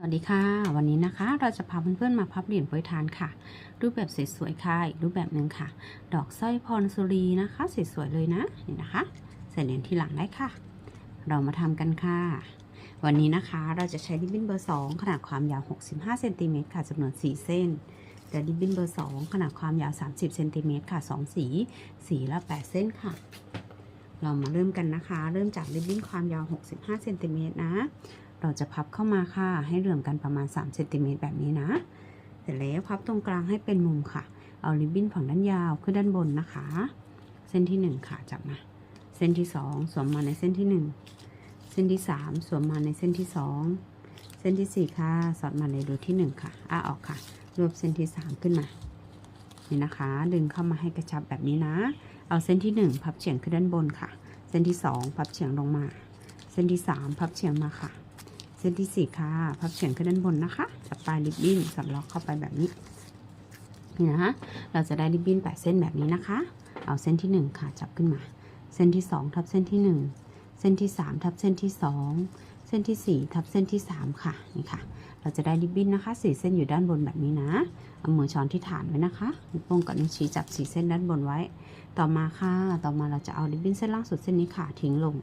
สวัสดีค่ะ วันนี้นะคะเราจะพาเพื่อนๆมาพับเหรียญโปรยทานค่ะ รูปแบบสวยๆค่ะอีกรูปแบบหนึ่งค่ะ ดอกสร้อยพรสุรีนะคะสวยๆเลยนะนี่นะคะใส่เหรียญที่หลังได้ค่ะ เรามาทำกันค่ะ วันนี้นะคะเราจะใช้ริบบิ้นเบอร์ 2 ขนาดความยาว 65เซนติเมตรค่ะจำนวน 4 เส้นและริบบิ้นเบอร์ 2 ขนาดความยาว 30เซนติเมตรค่ะ 2 สีสีละ8 เส้นค่ะเรามาเริ่มกันนะคะ เริ่มจากริบบิ้นความยาว 65เซนติเมตรนะ เราจะพับเข้ามาค่ะ ให้เหลื่อมกันประมาณ3เซนติเมตรแบบนี้นะ เสร็จแล้วพับตรงกลางให้เป็นมุมค่ะ เอาริบบิ้นฝั่งด้านยาวขึ้นด้านบนนะคะ เส้นที่ 1 ค่ะจับมา เส้นที่ 2 สวมมาในเส้นที่ 1 เส้นที่ 3 สวมมาในเส้นที่ 2 เส้นที่ 4 ค่ะ สอดมาในรูที่ 1 ค่ะ อ้าออกค่ะ รวบเส้นที่ 3 ขึ้นมา นี่นะคะ ดึงเข้ามาให้กระชับแบบนี้นะ เอาเส้นที่ 1 พับเฉียงขึ้นด้านบนค่ะ เส้นที่ 2 พับเฉียงลงมา เส้นที่ 3 พับเฉียงมาค่ะ เส้นที่สี่ค่ะ พับเฉียงขึ้นด้านบนนะคะ จับปลายริบบิ้นสำล็อกเข้าไปแบบนี้นี่นะคะเราจะได้ริบบิ้นแปดเส้นแบบนี้นะคะ เอาเส้นที่หนึ่งค่ะ จับขึ้นมา เส้นที่สองทับเส้นที่หนึ่งเส้นที่สามทับเส้นที่สองเส้นที่สี่ทับเส้นที่สามค่ะ นี่ค่ะ เราจะได้ริบบิ้นนะคะสี่เส้นอยู่ด้านบนแบบนี้นะ เอามือช้อนที่ฐานไว้นะคะนิ้วโป้งกับนิ้วชี้จับสี่เส้นด้านบนไว้ ต่อมาค่ะ ต่อมาเราจะเอาริบบิ้นเส้นล่างสุดเส้นนี้ค่ะ ทิ้งลง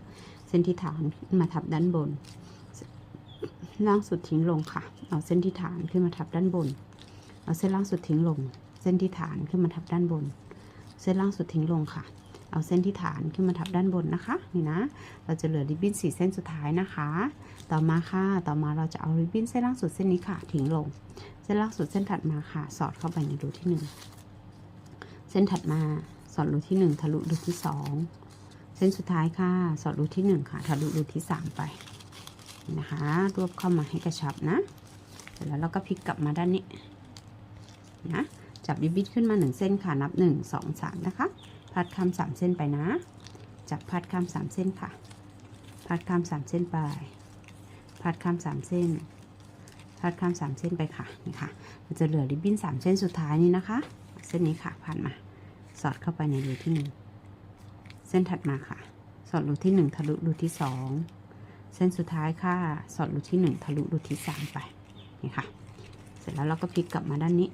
เส้นที่ฐานมาทับด้านบน ล่างสุดทิ้งลงค่ะ เอาเส้นที่ฐานขึ้นมาทับด้านบน เอาเส้นล่างสุดทิ้งลง เส้นที่ฐานขึ้นมาทับด้านบน เส้นล่างสุดทิ้งลงค่ะ เอาเส้นที่ฐานขึ้นมาทับด้านบนนะคะ นี่นะ เราจะเหลือริบบิ้นสี่เส้นสุดท้ายนะคะ ต่อมาค่ะ ต่อมาเราจะเอาริบบิ้นเส้นล่างสุดเส้นนี้ค่ะ ทิ้งลง เส้นล่างสุดเส้นถัดมาค่ะ สอดเข้าไปในรูที่หนึ่งเส้นถัดมาสอดรูที่หนึ่งทะลุรูที่สองเส้นสุดท้ายค่ะ สอดรูที่หนึ่งค่ะ ทะลุรูที่สามไป นะคะ รวบเข้ามาให้กระชับนะ เสร็จแล้วเราก็พลิกกลับมาด้านนี้นะ จับริบบิ้นขึ้นมาหนึ่งเส้นค่ะ นับหนึ่งสองสามนะคะ พัดข้ามสามเส้นไปนะ จับพัดข้ามสามเส้นค่ะ พัดข้ามสามเส้นไป พัดข้ามสามเส้น พัดข้ามสามเส้นไปค่ะ นี่ค่ะ มันจะเหลือริบบิ้นสามเส้นสุดท้ายนี้นะคะ เส้นนี้ค่ะ พันมา สอดเข้าไปในรูที่หนึ่งเส้นถัดมาค่ะ สอดรูที่หนึ่งทะลุรูที่สอง เส้นสุดท้ายค่ะ สอดรูที่หนึ่งทะลุรูที่สามไปนี่ค่ะ เสร็จแล้วเราก็พลิกกลับมาด้านนี้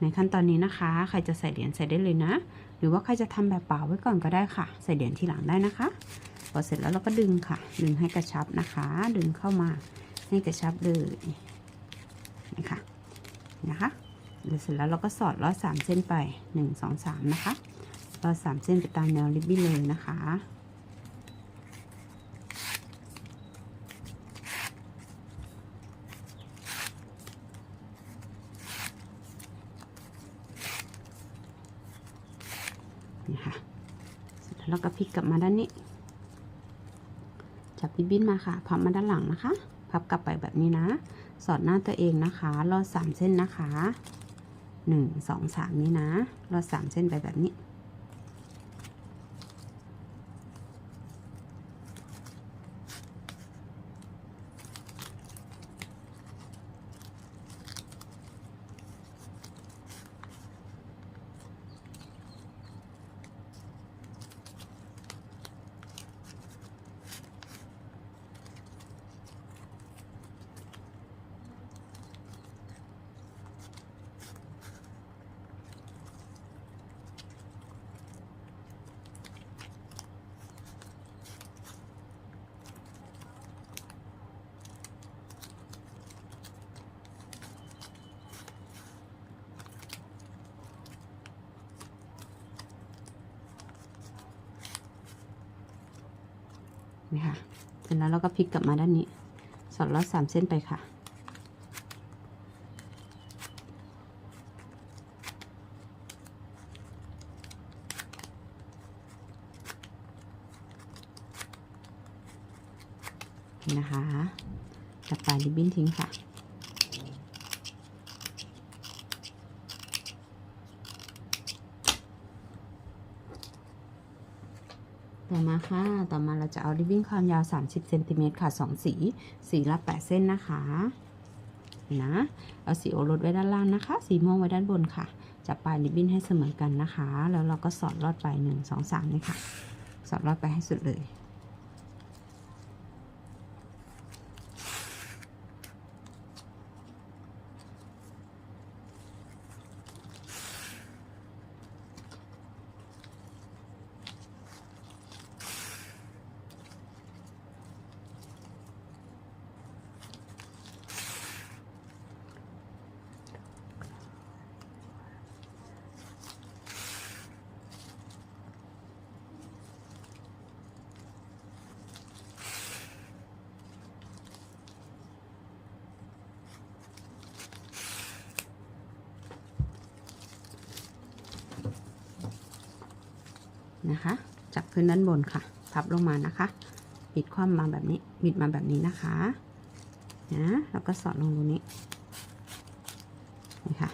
ในขั้นตอนนี้นะคะ ใครจะใส่เหรียญใส่ได้เลยนะ หรือว่าใครจะทำแบบเปล่าไว้ก่อนก็ได้ค่ะ ใส่เหรียญทีหลังได้นะคะ พอเสร็จแล้วเราก็ดึงค่ะ ดึงให้กระชับนะคะ ดึงเข้ามาให้กระชับเลยนี่ค่ะนะคะเดี๋ยวเสร็จแล้วเราก็สอดร้อยสามเส้นไปหนึ่งสองสามนะคะร้อยสามเส้นไปตามแนวริบบิ้นเลยนะคะ นี่ค่ะเสร็จแล้วเราก็ พลิกกลับมาด้านนี้ จับริบบิ้นมาค่ะ พับมาด้านหลังนะคะ พับกลับไปแบบนี้นะ สอดหน้าตัวเองนะคะ รอดสามเส้นนะคะหนึ่งสองสามนี้นะ รอดสามเส้นไปแบบนี้ นี่ค่ะเสร็จแล้วเราก็พลิกกลับมาด้านนี้สอดลอดสามเส้นไปค่ะนี่นะคะจับปลายริบบิ้นทิ้งค่ะ ต่อมาค่ะ ต่อมาเราจะเอาริบบิ้นความยาว 30เซนติเมตรค่ะ 2 สี สีละ 8 เส้นนะคะ นะ เอาสีโอรสไว้ด้านล่างนะคะ สีม่วงไว้ด้านบนค่ะ จับปลายริบบิ้นให้เสมอกันนะคะ แล้วเราก็สอดลอดไป 1 2 3เลยค่ะ สอดลอดไปให้สุดเลย นะคะ จับขึ้นด้านบนค่ะ พับลงมานะคะบิดคว่ำมาแบบนี้บิดมาแบบนี้นะคะนะแล้วก็สอดลงตรงนี้ค่ะ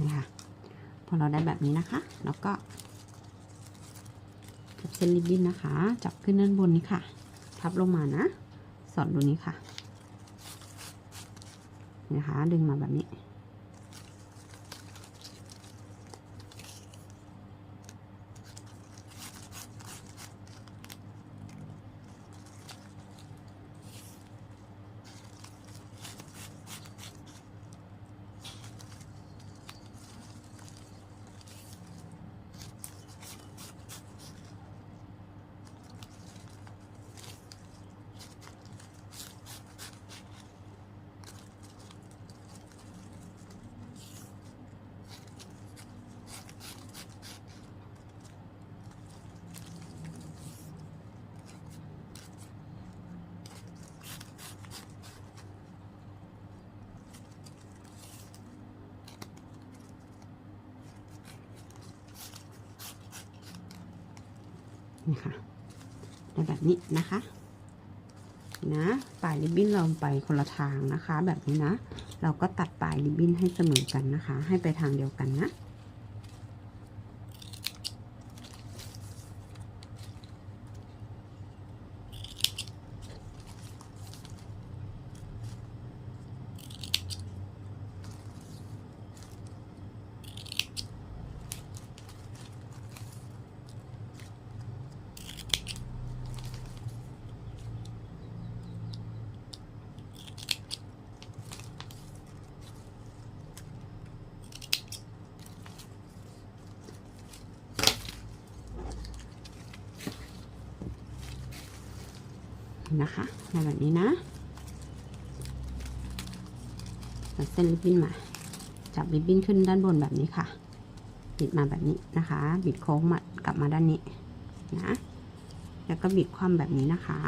นี่ค่ะ พอเราได้แบบนี้นะคะ แล้วก็จับเส้นริบบิ้นนะคะ จับขึ้นด้านบนนี้ค่ะ พับลงมานะ สอดดูนี้ค่ะนะคะ ดึงมาแบบนี้ นี่ค่ะได้แบบนี้นะคะ นะปลายริบบิ้นเราไปคนละทางนะคะ แบบนี้นะ เราก็ตัดปลายริบบิ้นให้เสมอกันนะคะ ให้ไปทางเดียวกันนะ นะคะมาแบบนี้นะตัดเส้นริบบิ้นมา จับริบบิ้นขึ้นด้านบนแบบนี้ค่ะ บิดมาแบบนี้นะคะ บิดโค้งมากลับมาด้านนี้นะ แล้วก็บิดคว่ำแบบนี้นะคะ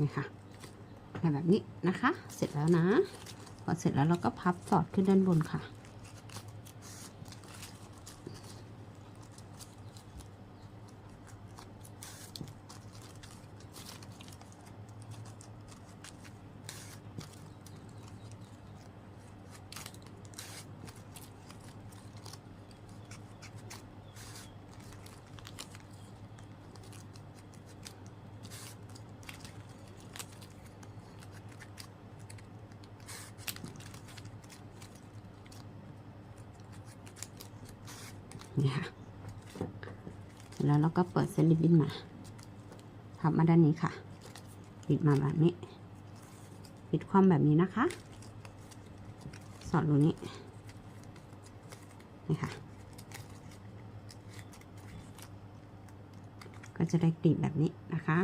นี่ค่ะแบบนี้นะคะ เสร็จแล้วนะ พอเสร็จแล้วเราก็พับสอดขึ้นด้านบนค่ะ นี่ค่ะ แล้วเราก็เปิดเส้นริบบิ้นมา พับมาด้านนี้ค่ะ ปิดมาแบบนี้ ปิดความแบบนี้นะคะ สอดรูนี้นี่ค่ะ ก็จะได้กลีบแบบนี้นะคะ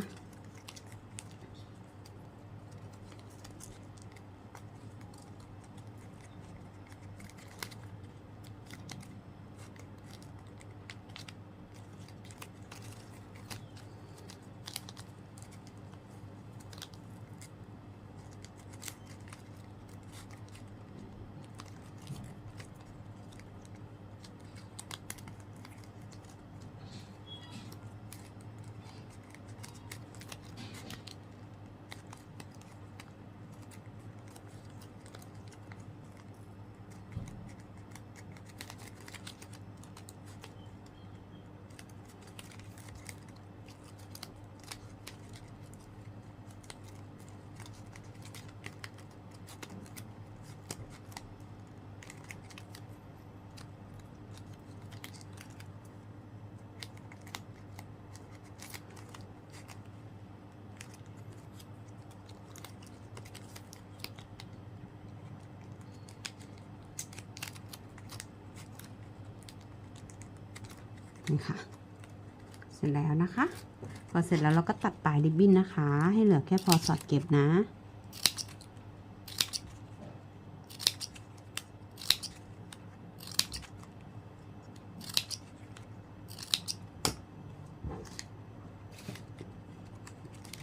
นี่ค่ะ เสร็จแล้วนะคะ พอเสร็จแล้วเราก็ตัดปลายริบบิ้นนะคะ ให้เหลือแค่พอสอดเก็บนะ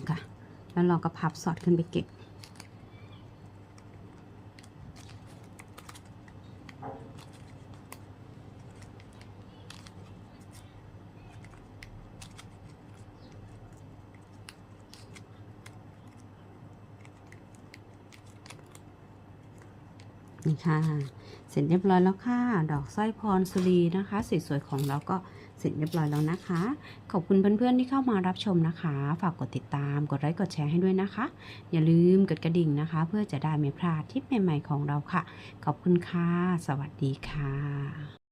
ค่ะแล้วเราก็พับสอดขึ้นไปเก็บ นี่ค่ะ เสร็จเรียบร้อยแล้วค่ะ ดอกสร้อยพรสุรีนะคะสวยๆของเราก็เสร็จเรียบร้อยแล้วนะคะ ขอบคุณเพื่อนๆที่เข้ามารับชมนะคะ ฝากกดติดตาม กดไลค์ กดแชร์ให้ด้วยนะคะ อย่าลืมกดกระดิ่งนะคะ เพื่อจะได้ไม่พลาดทิปใหม่ๆของเราค่ะ ขอบคุณค่ะ สวัสดีค่ะ